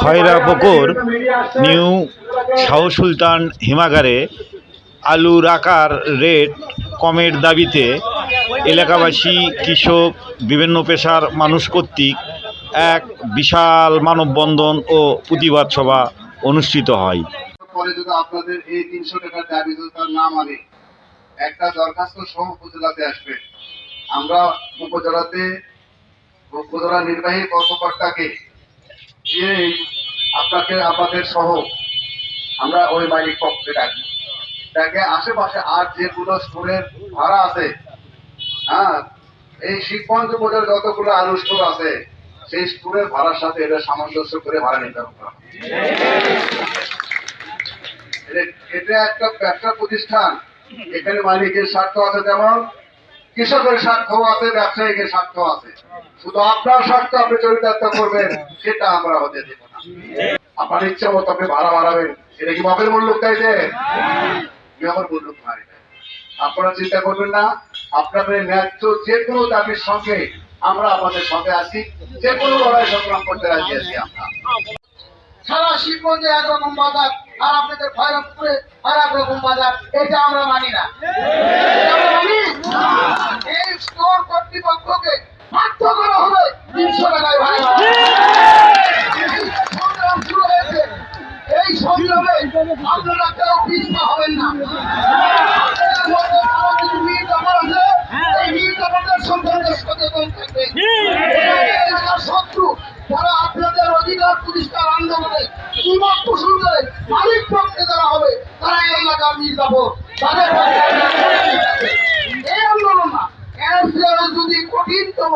খয়রা পুকুর নিউ শাহ সুলতান হিমাগারে আলুর আকার, রেট, কমের দাবিতে এলাকাবাসী, কৃষক, বিভিন্ন পেশার মানুষ কর্তৃক এক বিশাল মানববন্ধন ও প্রতিবাদ সভা অনুষ্ঠিত হয়। পরে যদি আপনাদের এই তিনশো টাকার দাবি তার না মানে একটা দরখাস্ত সহ উপজেলাতে আসবে। আমরা উপজেলাতে, উপজেলা নির্বাহী কর্মকর্তাকে দিয়ে আপনাকে আপনাদের সহ আমরা ওই মালিক পক্ষে ডাকি। ডাকে আশেপাশে আর যেগুলো স্টোরের ভাড়া আছে হ্যাঁ এই শিবগঞ্জ উপজেলার যতগুলো স্টোর আছে, সেই স্টোরের ভাড়ার সাথে এটা সামঞ্জস্য করে ভাড়া নিতে হবে। এটা একটা ব্যবসা প্রতিষ্ঠান, এখানে মালিকের স্বার্থ আছে যেমন কৃষকের স্বার্থ আছে ব্যবসায়িকের স্বার্থ আছে। শুধু আপনার স্বার্থ আপনি চরিতার্থ করবেন, সেটা আমরা হতে দেব না। আপনার ইচ্ছা মতো আপনি ভাড়া বাড়াবেন, এটা কি বাপের মূল্য চাইছে আমার মূল্য ভাই। আপনারা চিন্তা করবেন না, আপনাদের ন্যায্য যে কোনো দাবির সঙ্গে আমরা আপনাদের সঙ্গে আছি, যে কোনো লড়াই সংগ্রাম করতে রাজি আছি আমরা। সারা শিবগঞ্জে একরকম বাজার, আর আপনাদের ভৈরবপুরে আর একরকম বাজার, এটা আমরা মানি না। মানি? স্টোর কর্তৃপক্ষকে বাধ্য করা হবে। তিনশো টাকায় ভাড়া এই সংগ্রাম শুরু হয়েছে। এই সংগ্রামে আপনারা কেউ পিছপা হবেন না। শত্রু যারা আপনাদের অধিকার প্রতিষ্ঠার আন্দোলনে পোষণ করে মালিক পক্ষে যারা হবে তারা এই এলাকার মির্জাপুর। তাদের পক্ষে এই আন্দোলন না এর চেয়ে যদি কঠিনতম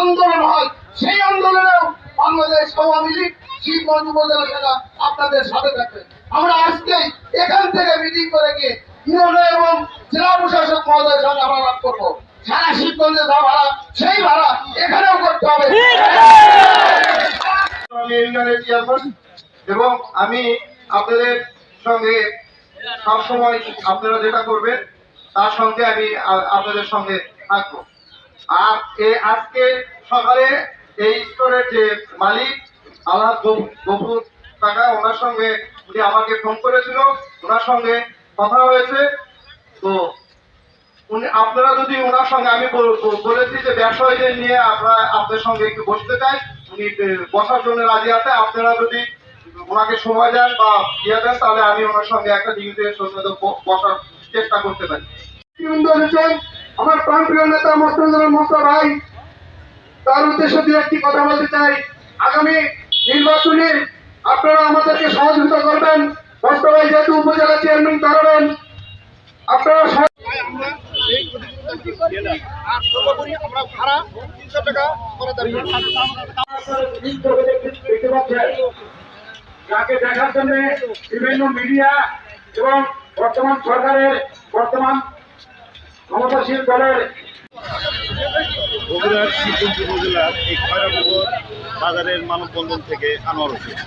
আন্দোলন হয় সেই আন্দোলনেও বাংলাদেশ আওয়ামী লীগ শিবগঞ্জ উপজেলা শাখা আপনাদের সাথে থাকবে। আমরা আজকে এখান থেকে মিটিং করে গিয়ে ইউনো এবং জেলা প্রশাসক মহোদয়ের সঙ্গে আমরা লাভ করব। সারা শিবগঞ্জে যা ভাড়া সেই ভাড়া এখানেও করতে হবে। আমি এবং আমি আপনাদের সঙ্গে সবসময় আপনারা যেটা করবেন তার সঙ্গে আমি আপনাদের সঙ্গে থাকব। আর আজকে সকালে এই স্টোরের যে মালিক, আল্লাহ গফুর টাকা ওনার সঙ্গে উনি আমাকে ফোন করেছিল, ওনার সঙ্গে কথা হয়েছে। তো উনি, আপনারা যদি ওনার সঙ্গে, আমি বল- বল- বলেছি যে ব্যবসায়ীদের নিয়ে আমরা আপনাদের সঙ্গে একটু বসতে চাই। উনি বসার জন্য রাজি আছে। আপনারা যদি ওনাকে সময় দেন বা ইয়ে দেন, তাহলে আমি ওনার সঙ্গে একটা ডিগ্রিতে সন্ধ্যে বসার চেষ্টা করতে পারি। আমার প্রাণপ্রিয় নেতা মোস্তান মোস্তা ভাই তার উদ্দেশ্য দিয়ে একটি কথা বলতে চাই। আগামী নির্বাচনে আপনারা আমাদেরকে সহযোগিতা করবেন। ভাই যেহেতু উপজেলা চেয়ারম্যান দাঁড়াবেন, আপনারা যাকে দেখার বিভিন্ন মিডিয়া এবং বর্তমান সরকারের বর্তমান ক্ষমতাশীল দলের বগুড়ার শিবগঞ্জ উপজেলার এই খয়রাপুকুর বাজারের মানববন্ধন থেকে আনোয়ার হোসেন।